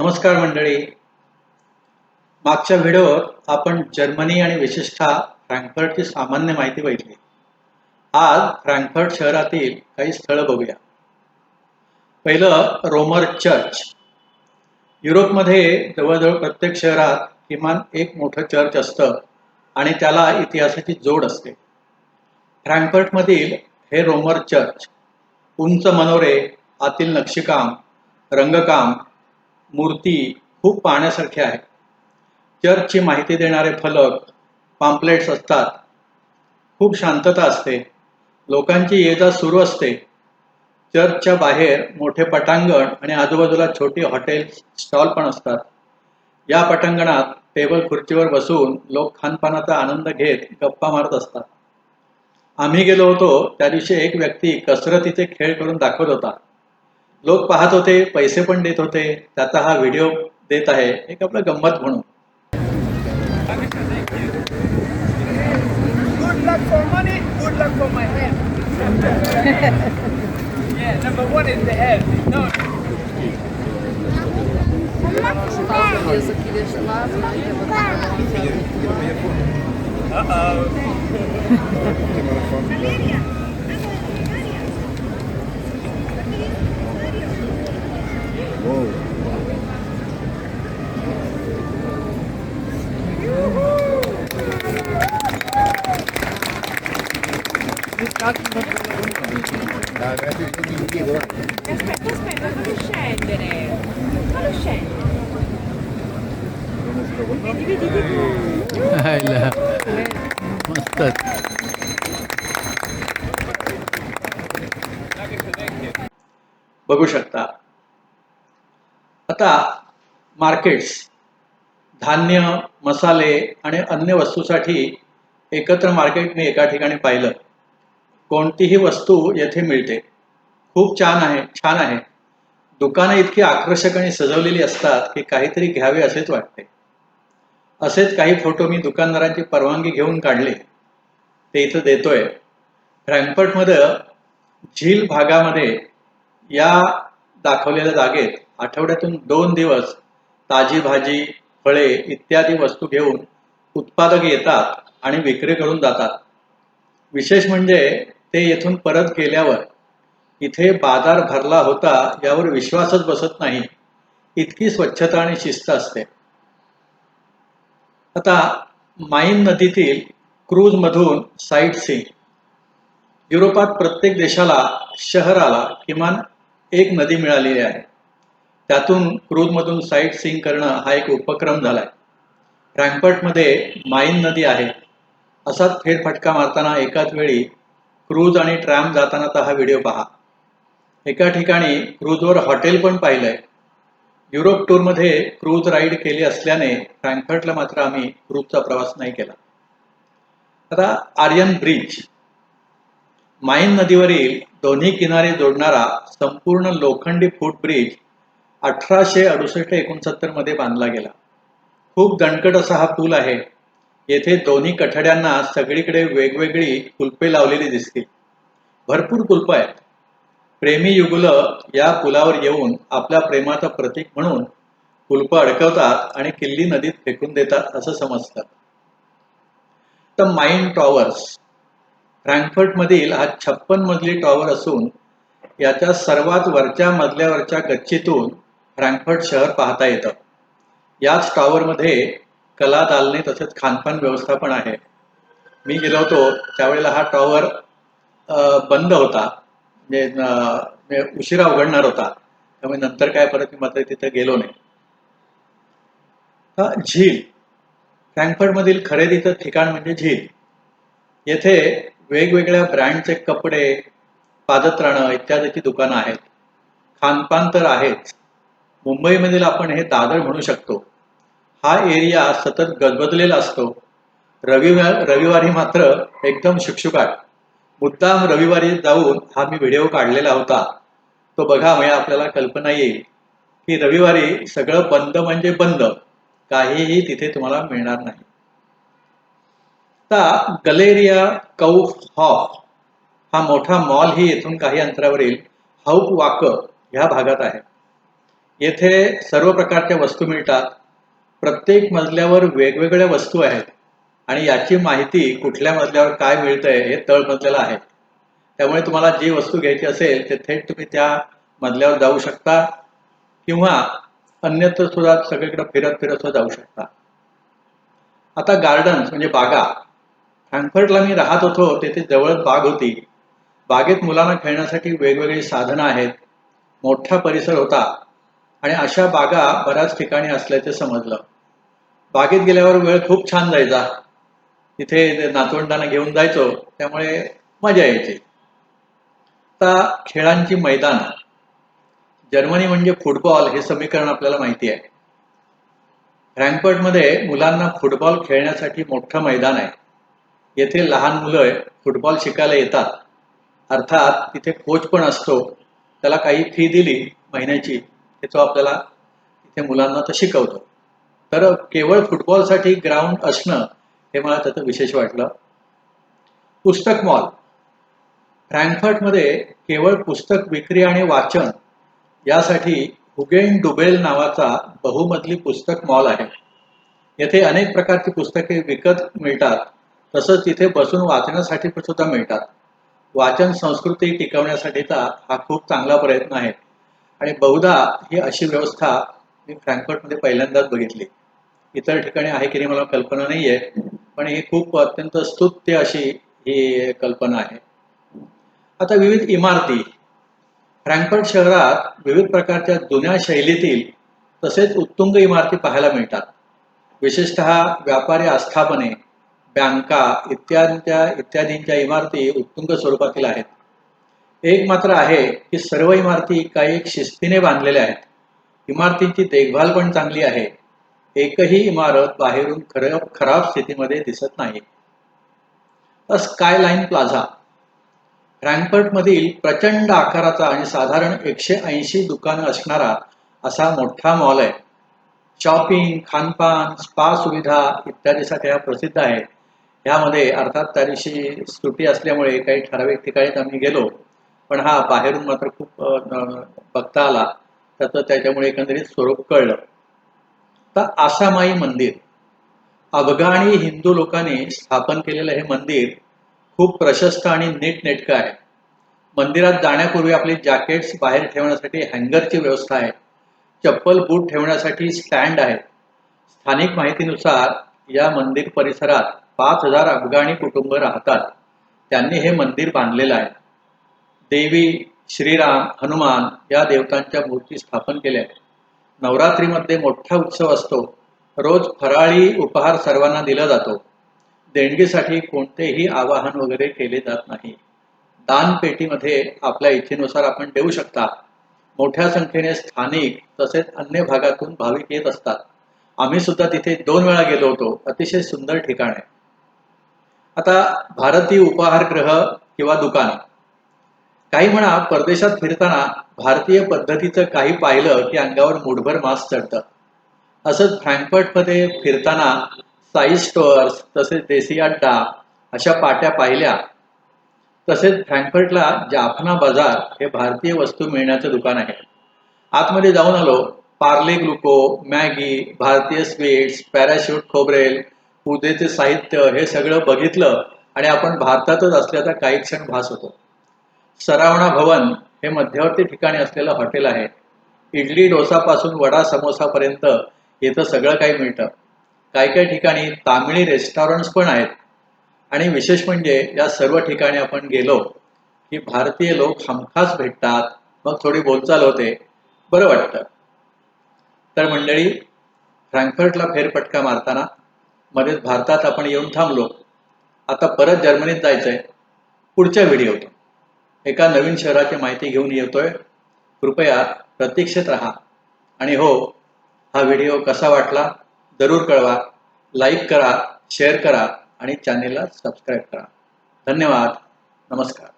नमस्कार मंडळी. मागच्या व्हिडिओत आपण जर्मनी आणि विशेषतः फ्रँकफर्टची सामान्य माहिती बघितली. आज फ्रँकफर्ट शहरातील काही स्थळं बघूया. पहिलं रोमर चर्च. युरोपमध्ये जवळजवळ प्रत्येक शहरात किमान एक मोठं चर्च असतं आणि त्याला इतिहासाची जोड असते. फ्रँकफर्टमधील हे रोमर चर्च उंच मनोरे आतील नक्षीकाम रंगकाम मूर्ती खूप पाहण्यासारख्या आहे. चर्चची माहिती देणारे फलक पाम्पलेट्स असतात. खूप शांतता असते. लोकांची ये जा सुरू असते. चर्चच्या बाहेर मोठे पटांगण आणि आजूबाजूला छोटी हॉटेल स्टॉल पण असतात. या पटांगणात टेबल खुर्चीवर बसून लोक खानपानाचा आनंद घेत गप्पा मारत असतात. आम्ही गेलो होतो त्या दिवशी एक व्यक्ती कसरतीचे खेळ करून दाखवत होता. लोक पाहत होते पैसे पण देत होते त्याचा हा व्हिडिओ देत आहे एक आपलं गंमत म्हणून. Wow. Dai, metti tutti indietro. Aspetta, aspetta, fammi scendere. Fallo scendere. Vedi, vedi, vedi. Dai là. Ma sta... Bago Shatta आता मार्केट्स धान्य मसाले आणि अन्य वस्तूसाठी एकत्र मार्केट मी एका ठिकाणी पाहिलं कोणतीही वस्तू येथे मिळते. खूप छान आहे छान आहे. दुकानं इतकी आकर्षक आणि सजवलेली असतात की काहीतरी घ्यावे असेच वाटते. असेच काही फोटो मी दुकानदारांची परवानगी घेऊन काढले. ते इथं देतोय. फ्रँकफर्टमध्ये झील भागामध्ये या दाखवलेल्या जागेत आठवड्यातून दोन दिवस ताजी भाजी फळे इत्यादी वस्तू घेऊन उत्पादक येतात आणि विक्री करून जातात. विशेष म्हणजे ते येथून परत गेल्यावर इथे बाजार भरला होता यावर विश्वासच बसत नाही. इतकी स्वच्छता आणि शिस्त असते. आता माईन नदीतील क्रूजमधून साईट सीन. युरोपात प्रत्येक देशाला शहराला किमान एक नदी मिळालेली आहे. त्यातून क्रूजमधून साईट सिंग करणं हा एक उपक्रम झालाय. फ्रँकफर्टमध्ये माईन नदी आहे. असाच फेरफटका मारताना एकाच वेळी क्रूज आणि ट्रॅम जातानाचा हा व्हिडिओ पहा. एका ठिकाणी क्रूजवर हॉटेल पण पाहिलंय. युरोप टूरमध्ये क्रूज राईड केली असल्याने फ्रँकफर्टला मात्र आम्ही क्रूजचा प्रवास नाही केला. आता आर्यन ब्रिज माईन नदीवरील दोन्ही किनारे जोडणारा संपूर्ण लोखंडी फूट ब्रिज अठराशे अडुसष्ट एकोणसत्तरमध्ये बांधला गेला. खूप दणकट असा हा पूल आहे. येथे दोन्ही कठड्यांना सगळीकडे वेगवेगळी कुलपे लावलेली दिसतील. भरपूर कुलप आहेत. प्रेमी युगुलं या पुलावर येऊन आपल्या प्रेमाचं प्रतीक म्हणून कुलप अडकवतात आणि किल्ली नदीत फेकून देतात असं समजतात तर माइन टॉवर्स फ्रँकफर्टमधील हा छप्पन मजली टॉवर असून याच्या सर्वात वरच्या मजल्यावरच्या गच्चीतून फ्रँकफर्ट शहर पाहता येतं. याच टॉवरमध्ये कला दालने तसेच खानपान व्यवस्था पण आहे. मी गेलो होतो त्यावेळेला हा टॉवर बंद होता. म्हणजे उशिरा उघडणार होता. त्यामुळे नंतर काय परत मी मात्र तिथे गेलो नाही. हा झील. फ्रँकफर्टमधील खरेदीचं ठिकाण म्हणजे झील. येथे वेगवेगळ्या ब्रँडचे कपडे पादत्राणं इत्यादीची दुकानं आहेत. खानपान तर आहेच. मुंबईमधील आपण हे दादर म्हणू शकतो. हा एरिया सतत गजबजलेला असतो. रविवार रविवारी मात्र एकदम शुकशुकाट. मुद्दाम रविवारी जाऊन हा मी व्हिडिओ काढलेला होता. तो बघा म्हणजे आपल्याला कल्पना येईल की रविवारी सगळं बंद म्हणजे बंद. काहीही तिथे तुम्हाला मिळणार नाही. आता गलेरिया कौफ हॉफ हा मोठा मॉल ही येथून काही अंतरावरील हाऊप वाक ह्या भागात आहे. येथे सर्व प्रकारच्या वस्तू मिळतात. प्रत्येक मजल्यावर वेगवेगळ्या वस्तू आहेत आणि याची माहिती कुठल्या मजल्यावर काय मिळतंय हे तळमजल्याला आहे. त्यामुळे तुम्हाला जी वस्तू घ्यायची असेल ते थेट तुम्ही त्या मजल्यावर जाऊ शकता किंवा अन्यत्र सुद्धा सगळीकडे फिरत फिरत सुद्धा जाऊ शकता. आता गार्डन्स म्हणजे बागा फ्रँकफर्टला मी राहत होतो तेथे जवळच बाग होती. बागेत मुलांना खेळण्यासाठी वेगवेगळी साधनं आहेत. मोठा परिसर होता आणि अशा बागा बऱ्याच ठिकाणी असल्याचे समजलं. बागेत गेल्यावर वेळ खूप छान जायचा. तिथे नातवंडांना घेऊन जायचो त्यामुळे मजा यायची. आता खेळांची मैदान. जर्मनी म्हणजे फुटबॉल हे समीकरण आपल्याला माहिती आहे. फ्रँकफर्टमध्ये मुलांना फुटबॉल खेळण्यासाठी मोठं मैदान आहे. येथे लहान मुलं फुटबॉल शिकायला येतात. अर्थात तिथे कोच पण असतो. त्याला काही फी दिली महिन्याची. तो आपल्याला तिथे मुलांना तो शिकवतो. तर केवळ फुटबॉलसाठी ग्राउंड असणं हे मला त्याचं विशेष वाटलं. पुस्तक मॉल फ्रँकफर्टमध्ये केवळ पुस्तक विक्री आणि वाचन यासाठी हुगेन डुबेल नावाचा बहुमजली पुस्तक मॉल आहे. येथे अनेक प्रकारची पुस्तके विकत मिळतात. तसंच तिथे बसून वाचण्यासाठी पण सुद्धा मिळतात. वाचन संस्कृती टिकवण्यासाठीचा हा खूप चांगला प्रयत्न आहे. आणि बहुधा ही अशी व्यवस्था मी फ्रँकफर्टमध्ये पहिल्यांदाच बघितली. इतर ठिकाणी आहे की नाही मला कल्पना नाही आहे पण ही खूप अत्यंत स्तुत्य अशी ही कल्पना आहे. आता विविध इमारती. फ्रँकफर्ट शहरात विविध प्रकारच्या जुन्या शैलीतील तसेच उत्तुंग इमारती पाहायला मिळतात. विशेषतः व्यापारी आस्थापने बँका इत्यादींच्या इत्यादींच्या इमारती उत्तुंग स्वरूपातील आहेत. एक मात्र आहे की सर्व इमारती काही एक शिस्तीने बांधलेल्या आहेत. इमारतींची देखभाल पण चांगली आहे. एकही इमारत बाहेरून खराब खराब स्थितीमध्ये दिसत नाही. तर स्कायलाईन प्लाझा. फ्रँकफर्टमधील प्रचंड आकाराचा आणि साधारण एकशे ऐंशी दुकानं असणारा असा मोठा मॉल आहे. शॉपिंग खानपान स्पा सुविधा इत्यादीसाठी हा प्रसिद्ध आहे. ह्यामध्ये अर्थात त्या दिवशी सुट्टी असल्यामुळे काही ठराविक ठिकाणीच आम्ही गेलो. पण हा बाहेरून मात्र खूप बघता आला. त्याचं त्याच्यामुळे एकंदरीत स्वरूप कळलं. तर आसामाई मंदिर. अफगाणी हिंदू लोकांनी स्थापन केलेलं हे मंदिर खूप प्रशस्त आणि नीटनेटकं आहे. मंदिरात जाण्यापूर्वी आपली जॅकेट्स बाहेर ठेवण्यासाठी हँगरची व्यवस्था आहे. चप्पल बूट ठेवण्यासाठी स्टँड आहे. स्थानिक माहितीनुसार या मंदिर परिसरात पाच हजार अफगाणी कुटुंब राहतात. त्यांनी हे मंदिर बांधलेलं आहे. देवी श्रीराम हनुमान या देवतांच्या मूर्ती स्थापन केल्या आहेत. नवरात्रीमध्ये मोठा उत्सव असतो. रोज फराळी उपहार सर्वांना दिला जातो. देणगीसाठी कोणतेही आवाहन वगैरे केले जात नाही. दानपेटीमध्ये आपल्या इच्छेनुसार आपण देऊ शकता. मोठ्या संख्येने स्थानिक तसेच अन्य भागातून भाविक येत असतात. आम्ही सुद्धा तिथे दोन वेळा गेलो होतो. अतिशय सुंदर ठिकाण आहे. आता भारतीय उपहारगृह किंवा दुकान. काही म्हणा परदेशात फिरताना भारतीय पद्धतीचं काही पाहिलं की अंगावर मुठभर मास चढतं. असंच फ्रँकफर्टमध्ये फिरताना साई स्टोअर्स तसेच देसी अड्डा अशा पाट्या पाहिल्या. तसेच फ्रँकफर्टला जाफना बाजार हे भारतीय वस्तू मिळण्याचं दुकान आहे. आतमध्ये जाऊन आलो. पार्ले ग्लुको मॅगी भारतीय स्वीट्स पॅराशूट खोबरेल पूजेचे साहित्य हे सगळं बघितलं आणि आपण भारतातच असल्याचा काही क्षण भास होतो. सरावणा भवन हे मध्यवर्ती ठिकाणी असलेलं हॉटेल आहे. इडली डोसापासून वडा समोसापर्यंत इथं सगळं काही मिळतं. काही काही ठिकाणी तामिळी रेस्टॉरंट्स पण आहेत. आणि विशेष म्हणजे या सर्व ठिकाणी आपण गेलो की भारतीय लोक हमखास भेटतात. मग थोडी बोलचाल होते. बरं वाटतं. तर मंडळी फ्रँकफर्टला फेरपटका मारताना मध्येच भारतात आपण येऊन थांबलो. आता परत जर्मनीत जायचंय. पुढच्या व्हिडिओत. एका नवीन शहराची माहिती घेऊन येतोय. कृपया प्रतीक्षेत राहा. आणि हो हा व्हिडिओ कसा वाटला? जरूर कळवा. लाईक करा शेअर करा आणि चॅनेलला सबस्क्राईब करा. धन्यवाद. नमस्कार.